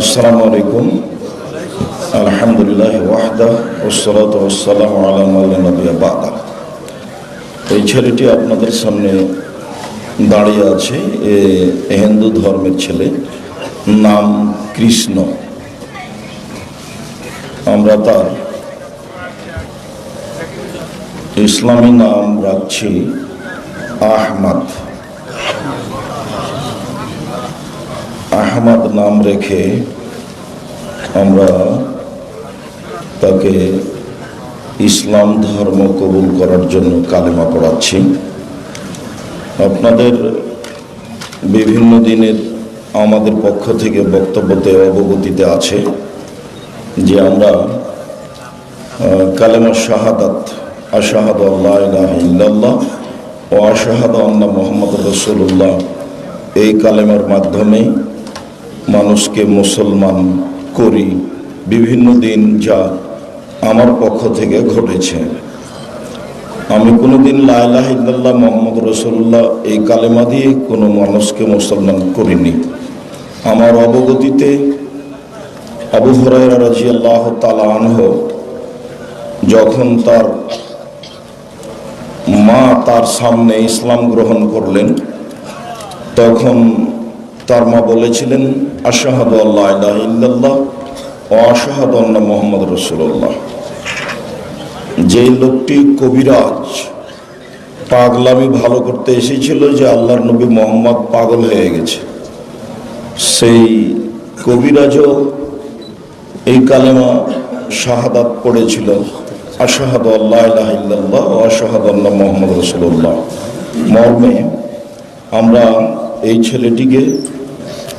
আসসালামু আলাইকুম। আলহামদুলিল্লাহ ওয়াহদা ওসলাত ওসালাম আলাম নবিয়া বাদা। এই ছেলেটি আপনাদের সামনে দাঁড়িয়ে আছে, এ হিন্দু ধর্মের ছেলে, নাম কৃষ্ণ। আমরা তার ইসলামী নাম রাখছি আহমদ। আহমদ নাম রেখে আমরা তাকে ইসলাম ধর্ম কবুল করার জন্য কালেমা পড়াচ্ছি। আপনাদের বিভিন্ন দিনের আমাদের পক্ষ থেকে বক্তব্য বক্তব্যতে অবগতিতে আছে যে আমরা কালেমা শাহাদাত, আশাহাদ আল্লাহ ইল্লাল্লাহ ও আশাহাদ আল্লাহ মোহাম্মদ রসুল্লাহ এই কালেমার মাধ্যমে মানুষকে মুসলমান করি বিভিন্ন দিন যা আমার পক্ষ থেকে ঘটেছে। আমি কোনোদিন লাইলাহ ইল্লাল্লাহ মোহাম্মদ রসুল্লাহ এই কালেমা দিয়ে কোনো মানুষকে মুসলমান করিনি। আমার অবগতিতে আবু হরাইরা রাজি আল্লাহ তালা আনহ যখন তার মা তার সামনে ইসলাম গ্রহণ করলেন, তখন তার মা বলেছিলেন আল্লাহ ও আল্লাহ মোহাম্মদ যেই লোকটি কবিরাজ, পাগলামি ভালো করতে এসেছিল যে আল্লাহর নবী মোহাম্মদ পাগল হয়ে গেছে। সেই কবিরাজও এই কালেমা শাহাদাত পড়েছিল আল্লাহ ইল্লাল্লাহ আল্লাহ মর্মে আমরা এই ছেলেটিকে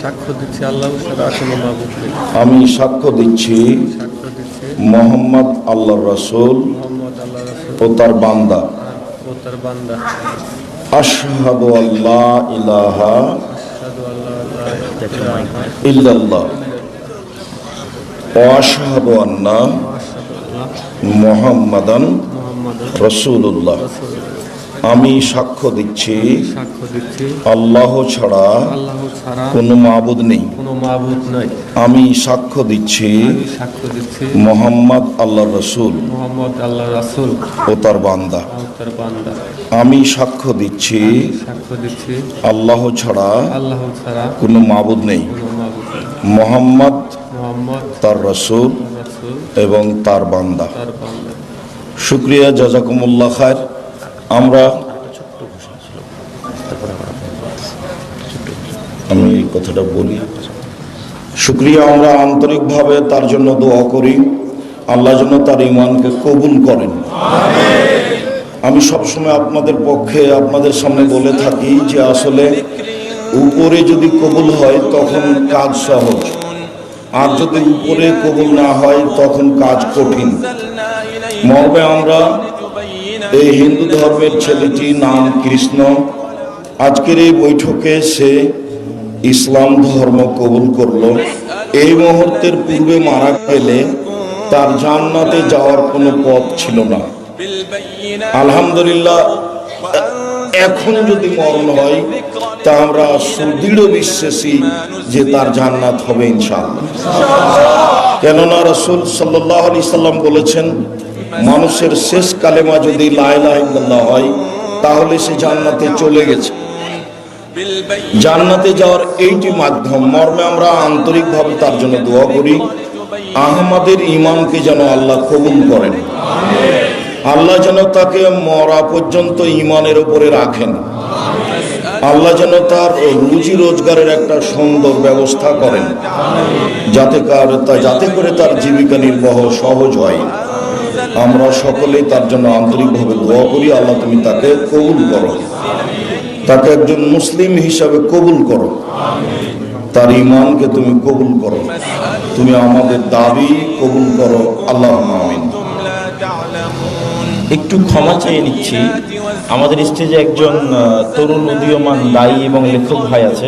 সাক্ষ্য দিচ্ছি আল্লাহ আমি সাক্ষ্য দিচ্ছি মোহাম্মদ আল্লাহ রসুল মোহাম্মদ ও তার বান্দা। আশহাদু আল্লাহ ইলাহা ইল্লাল্লাহ। ও আশহাদু আন্না আল্লাহ মোহাম্মদান মুহাম্মাদ রসুল্লাহ আমি সাক্ষ্য দিচ্ছি। সাক্ষ্য দিচ্ছি। আল্লাহ ছাড়া আল্লাহ ছাড়া কোনো মাবুদ নেই। কোনো মাবুদ নাই। আমি সাক্ষ্য দিচ্ছি আমি সাক্ষ্য দিচ্ছি। মোহাম্মদ আল্লাহ রসুল মোহাম্মদ আল্লাহ রাসূল ও তার বান্দা। তার বান্দা। আমি সাক্ষ্য দিচ্ছি সাক্ষ্য দিচ্ছি। আল্লাহ ছাড়া আল্লাহ ছাড়া কোনো মাবুদ নেই। মোহাম্মদ মোহাম্মদ তার রসুল এবং তার বান্দা। তার বান্দা। শুক্রিয়া জাজাকুমুল্লাহ খায়ের। আমরা আমি এই কথাটা বলি। শুক্রিয়া আমরা আন্তরিকভাবে তার জন্য দোয়া করি। আল্লাহ যেন তার ইমানকে কবুল করেন। আমি সবসময় আপনাদের পক্ষে আপনাদের সামনে বলে থাকি যে আসলে উপরে যদি কবুল হয় তখন কাজ সহজ। আর যদি উপরে কবুল না হয় তখন কাজ কঠিন। মর্মে আমরা এই হিন্দু ধর্মের ছেলেটি নাম কৃষ্ণ। আজকের এই বৈঠকে সে ইসলাম ধর্ম কবুল করল। এই মুহূর্তের পূর্বে মারা গেলে তার জান্নাতে যাওয়ার কোনো পথ ছিল না। আলহামদুলিল্লাহ, এখন যদি মরণ হয়, তা আমরা সুদৃঢ় বিশ্বাসী যে তার জান্নাত হবে ইনশাআল্লাহ। কেননা রসুল সাল্লাহ আলি সাল্লাম বলেছেন মানুষের শেষ কালেমা যদি লাইলাহ হয়, তাহলে সে জান্নাতে চলে গেছে। জান্নাতে যাওয়ার এইটি মাধ্যম, মর্মে আমরা আন্তরিকভাবে তার জন্য দোয়া করি। আহমদের ইমানকে যেন আল্লাহ কবুল করেন। আল্লাহ যেন তাকে মরা পর্যন্ত ইমানের উপরে রাখেন। আল্লাহ যেন তার রুজি রোজগারের একটা সুন্দর ব্যবস্থা করেন, যাতে কার যাতে করে তার জীবিকা নির্বাহ সহজ হয়। আমরা সকলেই তার জন্য আন্তরিকভাবে দোয়া করি, আল্লাহ তুমি তাকে কবুল করো। তাকে একজন মুসলিম হিসাবে কবুল করো। তার ইমানকে তুমি কবুল করো। তুমি আমাদের দাবি কবুল করো আল্লাহ একটু ক্ষমা চেয়ে নিচ্ছি। আমাদের স্টেজে একজন তরুণ উদীয়মান দায়ী এবং লেখক ভাই আছে।